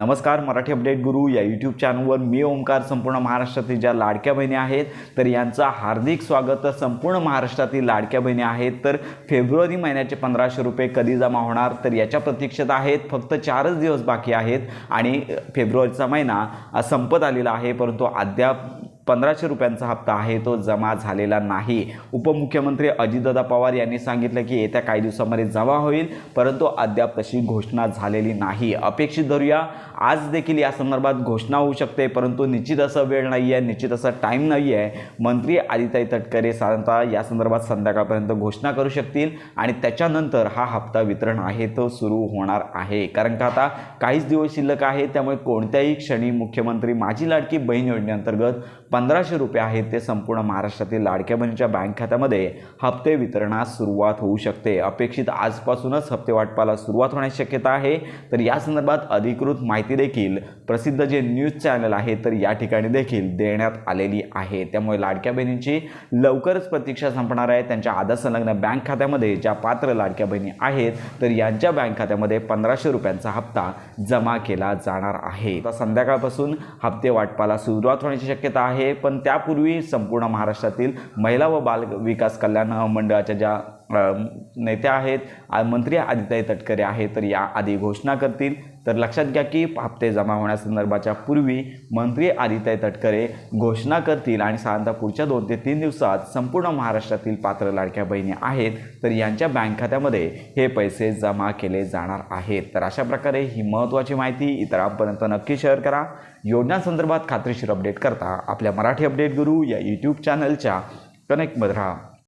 नमस्कार मराठी अपडेट गुरु या यूट्यूब चॅनलवर मी ओमकार संपूर्ण महाराष्ट्रातील ज्या लाडक्या बहिणी आहेत तर यांचं हार्दिक स्वागत. संपूर्ण महाराष्ट्रातील लाडक्या बहिणी आहेत तर फेब्रुवारी महिन्याचे पंधराशे रुपये कधी जमा होणार तर याच्या प्रतीक्षेत आहेत. फक्त चारच दिवस बाकी आहेत आणि फेब्रुवारीचा महिना संपत आलेला आहे परंतु अद्याप पंधराशे रुपयांचा हप्ता आहे तो जमा झालेला नाही. उपमुख्यमंत्री अजितदादा पवार यांनी सांगितलं की येत्या काही दिवसामध्ये जमा होईल परंतु अद्याप तशी घोषणा झालेली नाही. अपेक्षित धरूया आज देखील या संदर्भात घोषणा होऊ शकते परंतु निश्चित असं वेळ नाही आहे निश्चित असा टाईम नाही आहे मंत्री आदिताई तटकरे साधारणतः या संदर्भात संध्याकाळपर्यंत घोषणा करू शकतील आणि त्याच्यानंतर हा हप्ता वितरण आहे तो सुरू होणार आहे. कारण का आता काहीच दिवस शिल्लक आहे त्यामुळे कोणत्याही क्षणी मुख्यमंत्री माझी लाडकी बहीण योजनेअंतर्गत पंधराशे रुपये आहेत ते संपूर्ण महाराष्ट्रातील लाडक्या बहिणीच्या बँक खात्यामध्ये हप्ते वितरणास सुरुवात होऊ शकते. अपेक्षित आजपासूनच हप्ते वाटपाला सुरुवात होण्याची शक्यता आहे. तर या संदर्भात अधिकृत माहिती देखील प्रसिद्ध जे न्यूज चॅनल आहे तर या ठिकाणी देखील देण्यात आलेली आहे. त्यामुळे लाडक्या बहिणींची लवकरच प्रतीक्षा संपणार आहे. त्यांच्या आधार संलग्न बँक खात्यामध्ये ज्या पात्र लाडक्या बहिणी आहेत तर यांच्या बँक खात्यामध्ये पंधराशे रुपयांचा हप्ता जमा केला जाणार आहे. तर संध्याकाळपासून हप्ते वाटपाला सुरुवात होण्याची शक्यता आहे. पण त्यापूर्वी संपूर्ण महाराष्ट्रातील महिला व बाल विकास कल्याण मंडळाच्या ज्या नेत्या आहेत. मंत्री आदित्य तटकरे आहेत तर या आधी घोषणा करतील. तर लक्षात घ्या की हप्ते जमा होण्यासंदर्भाच्या पूर्वी मंत्री आदित्य तटकरे घोषणा करतील आणि साधारणतः पुढच्या दोन ते तीन दिवसात संपूर्ण महाराष्ट्रातील पात्र लाडक्या बहिणी आहेत तर यांच्या बँक खात्यामध्ये हे पैसे जमा केले जाणार आहेत. तर अशा प्रकारे ही महत्त्वाची माहिती इतरांपर्यंत नक्की शेअर करा. योजनांसंदर्भात खात्रीशीर अपडेट करता आपल्या मराठी अपडेट गुरु या यूट्यूब चॅनलच्या कनेक्टमध्ये राहा.